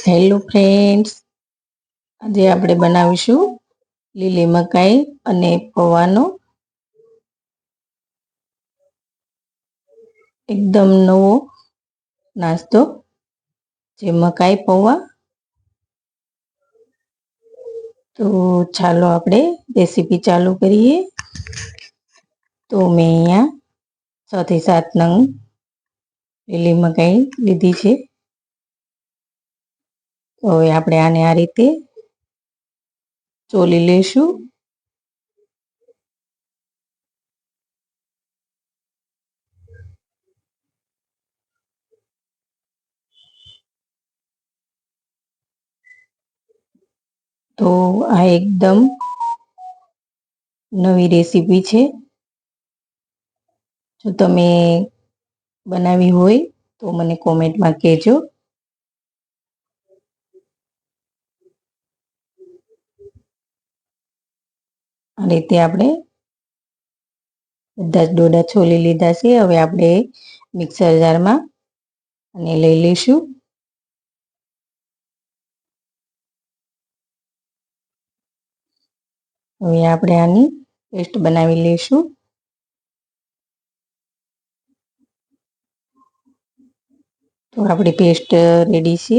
Hello friends આજે આપણે બનાવીશું લીલી મકાઈ અને પૌવાનો. એકદમ નવો નાસ્તો, જે મકાઈ, પૌવા. તો ચાલો આપણે રેસીપી ચાલુ કરીએ. તો મેં અહીંયા છ થી સાત નંગ લીલી મકાઈ લીધી છે. તો હવે આપણે આને આ રીતે ચોલી લઈશું. તો આ એકદમ નવી રેસીપી છે. જો તમે બનાવી હોય તો મને કોમેન્ટમાં કહેજો. આ રીતે આપણે બધા જ ડોડા છોલી લીધા છે. હવે આપણે મિક્સર જારમાં અને લઈ લઈશું. હવે આપણે આની પેસ્ટ બનાવી લઈશું. તો આપણી પેસ્ટ રેડી છે.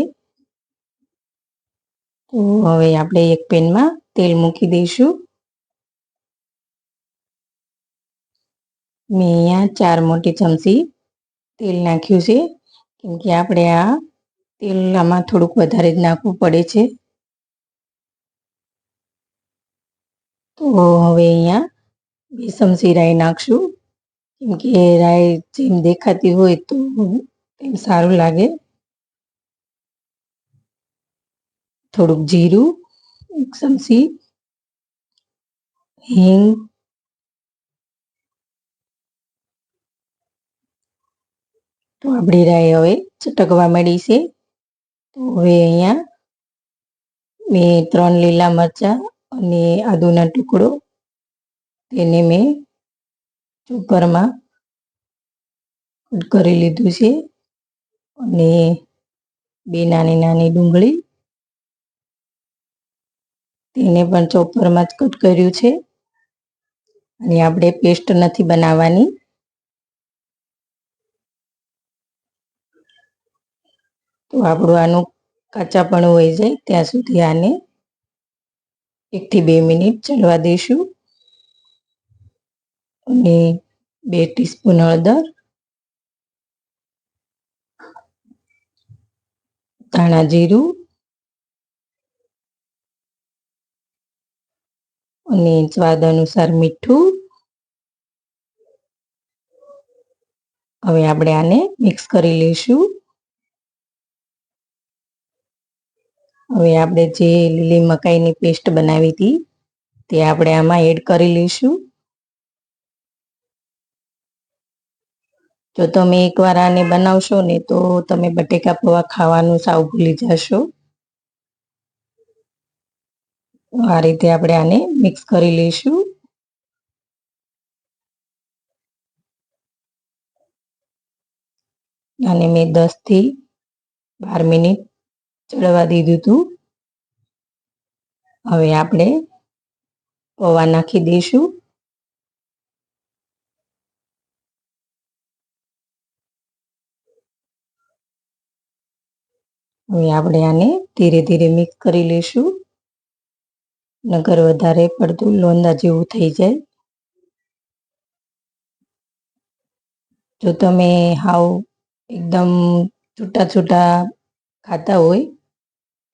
તો હવે આપણે એક પેનમાં તેલ મૂકી દઈશું. મેં અહીંયા ચાર મોટી ચમચી તેલ નાખ્યું છે. કેમ કે આપણે આ તેલ આમાં થોડુંક વધારે જ નાખવું પડે છે. તો હવે અહીંયા બે ચમચી રાઈ નાખશું. કેમ કે રાઈ જેમ દેખાતી હોય તો એમ સારું લાગે. થોડુંક જીરું, એક ચમચી હિંગ તો આપણી રાઈ હવે ચટકવા મળી છે. તો હવે અહીંયા મેં ત્રણ લીલા મરચાં અને આદુના ટુકડો તેને મેં ચોપરમાં કરી લીધું છે અને બે નાની નાની ડુંગળી તેને પણ ચોપરમાં જ કટ કર્યું છે. અને આપણે પેસ્ટ નથી બનાવવાની. તો આપણું આનું કાચાપણું હોય જાય, ત્યાં સુધી આને એકથી બે મિનિટ ચડવા દઈશું. અને બે ટીસ્પૂન હળદર, ધાણા જીરું અને સ્વાદ અનુસાર મીઠું. હવે આપણે આને મિક્સ કરી લઈશું. હવે આપણે જે લીલી મકાઈની પેસ્ટ બનાવી હતી, તે આપણે આમાં એડ કરી લઈશું. જો તમે એકવાર આને બનાવશો ને, તો તમે બટેકા પૌવા ખાવાનું સાવ ભૂલી જશો. આ રીતે આપણે આને મિક્સ કરી લઈશું. અને મેં દસથી બાર મિનિટ ચડવા દીધું હતું હવે આપણે પૌવા નાખી દઈશું. હવે આપણે આને ધીરે ધીરે મિક્સ કરી લઈશું. નગર વધારે પડતું લોંદા જેવું થઈ જાય. જો તમે હાવ એકદમ છૂટા છૂટા ખાતા હોય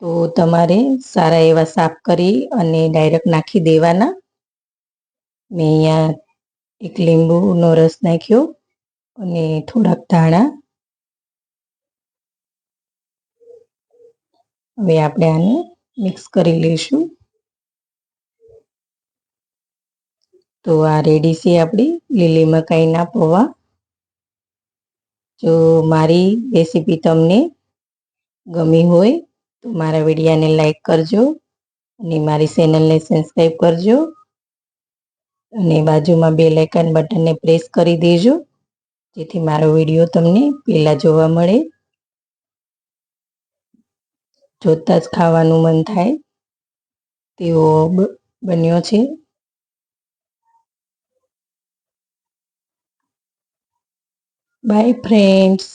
તો તમારે સારા એવા સાફ કરી અને ડાયરેક્ટ નાખી દેવાના. મેં અહીંયા એક લીંબુનો રસ નાખ્યો અને થોડાક ધાણા. હવે આપણે આને મિક્સ કરી લઈશું. તો આ રેડી છે આપણી લીલી મકાઈના પૌવા. જો મારી રેસીપી તમને ગમી હોય તો મારા વિડીયાને લાઈક કરજો અને મારી ચેનલને સબસ્ક્રાઈબ કરજો અને બાજુમાં બે લાઇકન બટનને પ્રેસ કરી દેજો, જેથી મારો વીડિયો તમને પહેલાં જોવા મળે. જોતાં જ ખાવાનું મન થાય તેવો બન્યો છે. By friends